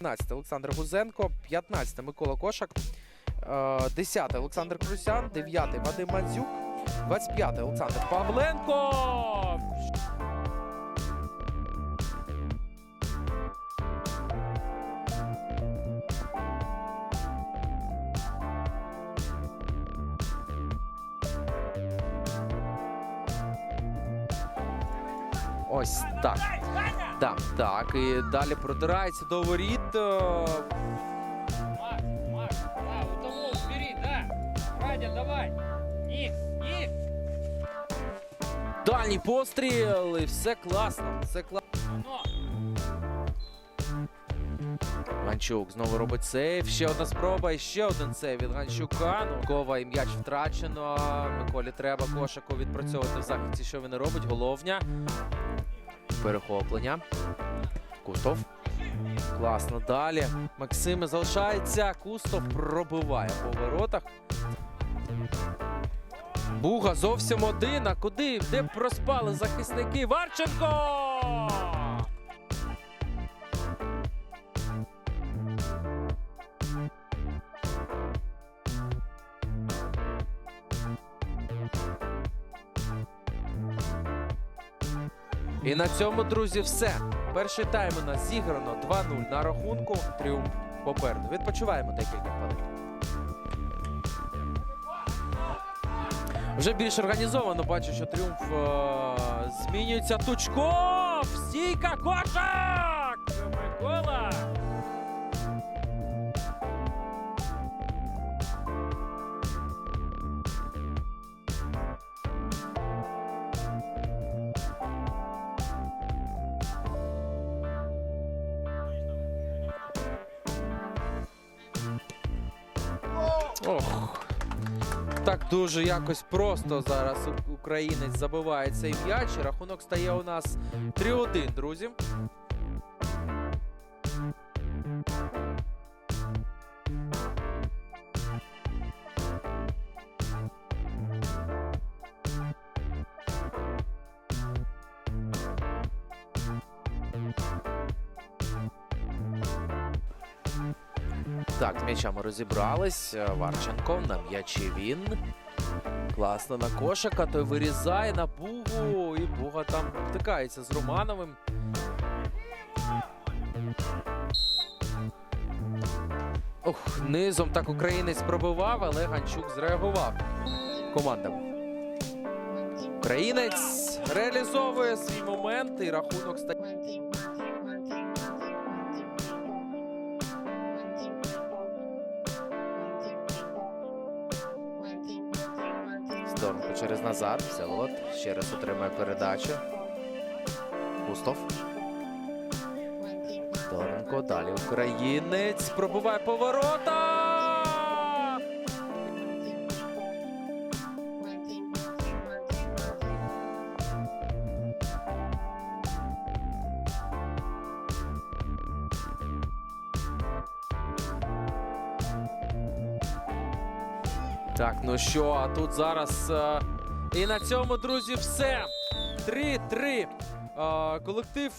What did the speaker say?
19 Олександр Гузенко, 15 Микола Кошак, е, 10 Олександр Крусян, 9 Вадим Мандзюк, 25 Олександр Павленко. Ось так. Так, так. І далі продирається до воріт. Макс, Макс, да, у того убери, да. Радя, давай. Ник, ник. Дальній постріл. І все класно. Все класно. Ганчук знову робить сейв. Ще одна спроба і ще один сейв від Ганчука. Кова і м'яч втрачено. Миколі треба кошику відпрацьовувати в захисті. Що він робить? Головня. Перехоплення. Кустов. Класно. Далі. Максим залишається. Кустов пробиває по воротах. Буга зовсім один. А куди? Де проспали захисники? Варченко! І на цьому, друзі, все. Перший тайм у нас зіграно 2-0 на рахунку. Тріумф попереду. Відпочиваємо декілька хвилин. Вже більш організовано бачу, що тріумф е- змінюється. Тучков! Стійка кошак! Микола! Ох. Так дуже якось просто зараз українець забиває цей м'яч. Рахунок стає у нас 3-1, друзі. Так, з м'ячами розібрались. Е, Варченко на м'ячі він. Класно на кошика, той вирізає на Бугу, і Буга там втикається з Романовим. Ох, низом так українець пробивав, але Ганчук зреагував. Команда. Українець реалізовує свій момент і рахунок стає. Здоровко через Назар. Всеволод ще раз отримає передачу. Густов. Здоровенко. Далі українець. Пробуває поворота. Так, ну що, а тут зараз. е, і на цьому, друзі, все. 3-3. Е, колектив